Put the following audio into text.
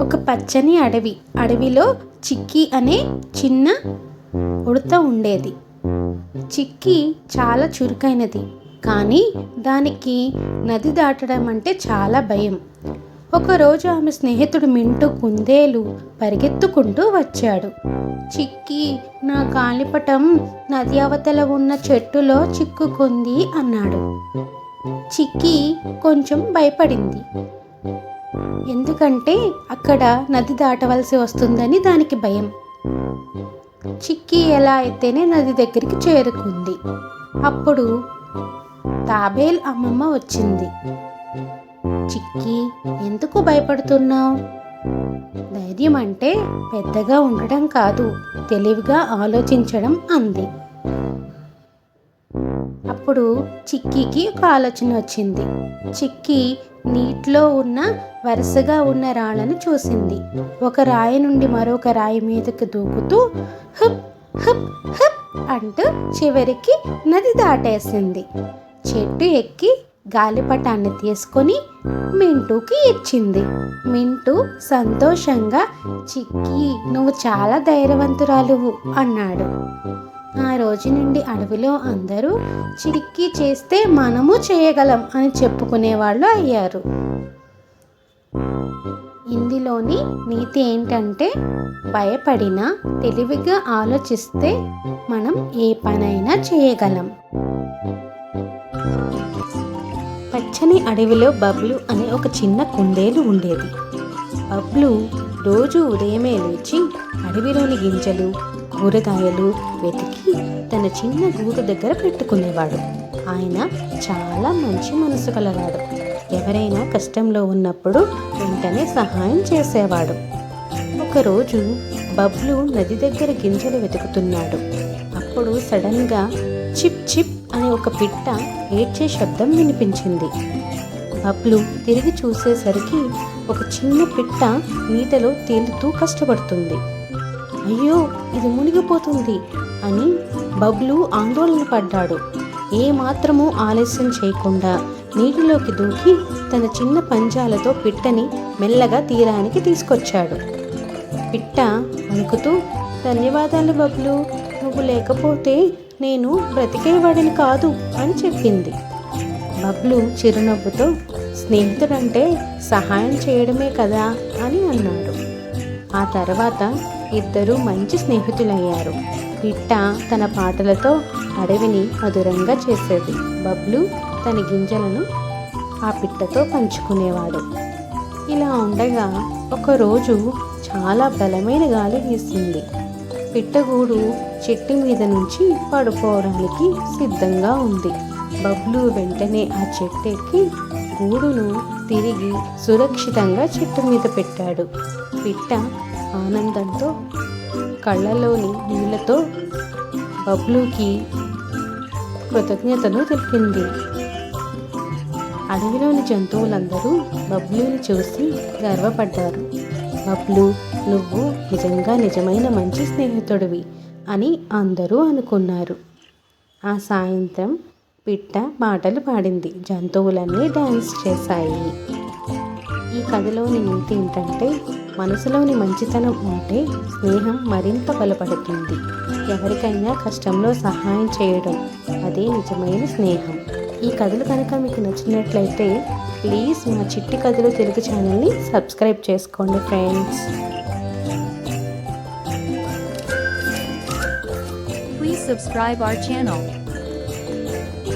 ఒక పచ్చని అడవి. అడవిలో చిక్కి అనే చిన్న ఉడత ఉండేది. చిక్కి చాలా చురుకైనది. కానీ దానికి నది దాటడం అంటే చాలా భయం. ఒకరోజు ఆమె స్నేహితుడు మింటూ కుందేలు పరిగెత్తుకుంటూ వచ్చాడు. చిక్కి నా కాలిపటం నది అవతల ఉన్న చెట్టులో చిక్కుకుంది అన్నాడు. చిక్కి కొంచెం భయపడింది. ఎందుకంటే అక్కడ నది దాటవలసి వస్తుందని దానికి భయం. చిక్కి ఎలా అయితేనే నది దగ్గరికి చేరుకుంది. అప్పుడు తాబేల్ అమ్మమ్మ వచ్చింది. చిక్కి ఎందుకు భయపడుతున్నావు? ధైర్యం అంటే పెద్దగా ఉండడం కాదు తెలివిగా ఆలోచించడం అంది. అప్పుడు చిక్కీకి ఒక ఆలోచన వచ్చింది. చిక్కి నీటిలో ఉన్న వరుసగా ఉన్న రాళ్ళను చూసింది. ఒక రాయి నుండి మరొక రాయి మీదకి దూకుతూ హుప్ హుప్ హుప్ అంటూ చివరికి నది దాటేసింది. చెట్టు ఎక్కి గాలిపటాన్ని తీసుకొని మింటూకి ఇచ్చింది. మింటూ సంతోషంగా చిక్కి నువ్వు చాలా ధైర్యవంతురాలువు అన్నాడు. ఆ రోజు నుండి అడవిలో అందరూ చిరిక్కి చేస్తే మనము చేయగలం అని చెప్పుకునేవాళ్ళు అయ్యారు. ఇందులోని నీతి ఏంటంటే భయపడినా తెలివిగా ఆలోచిస్తే మనం ఏ పనైనా చేయగలం. పచ్చని అడవిలో బబ్లు అనే ఒక చిన్న కుందేలు ఉండేది. బబ్లు రోజు ఉదయమే లేచి అడవిలోని గింజలు కూరగాయలు వెతికి తన చిన్న గూడు దగ్గర పెట్టుకునేవాడు. ఆయన చాలా మంచి మనసు కలవాడు ఎవరైనా కష్టంలో ఉన్నప్పుడు వెంటనే సహాయం చేసేవాడు. ఒకరోజు బబ్లు నది దగ్గర గింజలు వెతుకుతున్నాడు. అప్పుడు సడన్గా చిప్ చిప్ అనే ఒక పిట్ట ఏడ్చే శబ్దం వినిపించింది. బబ్లు తిరిగి చూసేసరికి ఒక చిన్న పిట్ట నీటలో తేలుతూ కష్టపడుతుంది. అయ్యో ఇది మునిగిపోతుంది అని బబ్లు ఆందోళన పడ్డాడు. ఏమాత్రమూ ఆలస్యం చేయకుండా నీటిలోకి దూకి తన చిన్న పంజాలతో పిట్టని మెల్లగా తీరానికి తీసుకొచ్చాడు. పిట్ట వణుకుతూ ధన్యవాదాలు బబ్లు నువ్వు లేకపోతే నేను బ్రతికేవాడిని కాదు అని చెప్పింది. బబ్లు చిరునవ్వుతో స్నేహితుడంటే సహాయం చేయడమే కదా అని అన్నాడు. ఆ తర్వాత ఇద్దరూ మంచి స్నేహితులయ్యారు. పిట్ట తన పాటలతో అడవిని మధురంగా చేసేది. బబ్లు తన గింజలను ఆ పిట్టతో పంచుకునేవాడు. ఇలా ఉండగా ఒకరోజు చాలా బలమైన గాలి వీసింది. పిట్టగూడు చెట్టు మీద నుంచి పడుకోవడానికి సిద్ధంగా ఉంది. బబ్లు వెంటనే ఆ చెట్టు ఎక్కి గూడును తిరిగి సురక్షితంగా చెట్టు మీద పెట్టాడు. పిట్ట ఆనందంతో కళ్ళలోని నీళ్ళతో బబ్లూకి కృతజ్ఞతను తెలిపింది. అడవిలోని జంతువులందరూ బబ్లూని చూసి గర్వపడ్డారు. బబ్లు నువ్వు నిజంగా నిజమైన మంచి స్నేహితుడివి అని అందరూ అనుకున్నారు. ఆ సాయంత్రం పిట్ట పాటలు పాడింది. జంతువులన్నీ డ్యాన్స్ చేశాయి. ఈ కథలోని నీతి ఏంటంటే మనసులోని మంచితనం ఉంటే స్నేహం మరింత బలపడుతుంది. ఎవరికైనా కష్టంలో సహాయం చేయడం అదే నిజమైన స్నేహం. ఈ కథలు కనుక మీకు నచ్చినట్లయితే ప్లీజ్ మా చిట్టి కథలు తెలుగు ఛానల్ని సబ్స్క్రైబ్ చేసుకోండి friends. Please subscribe our channel.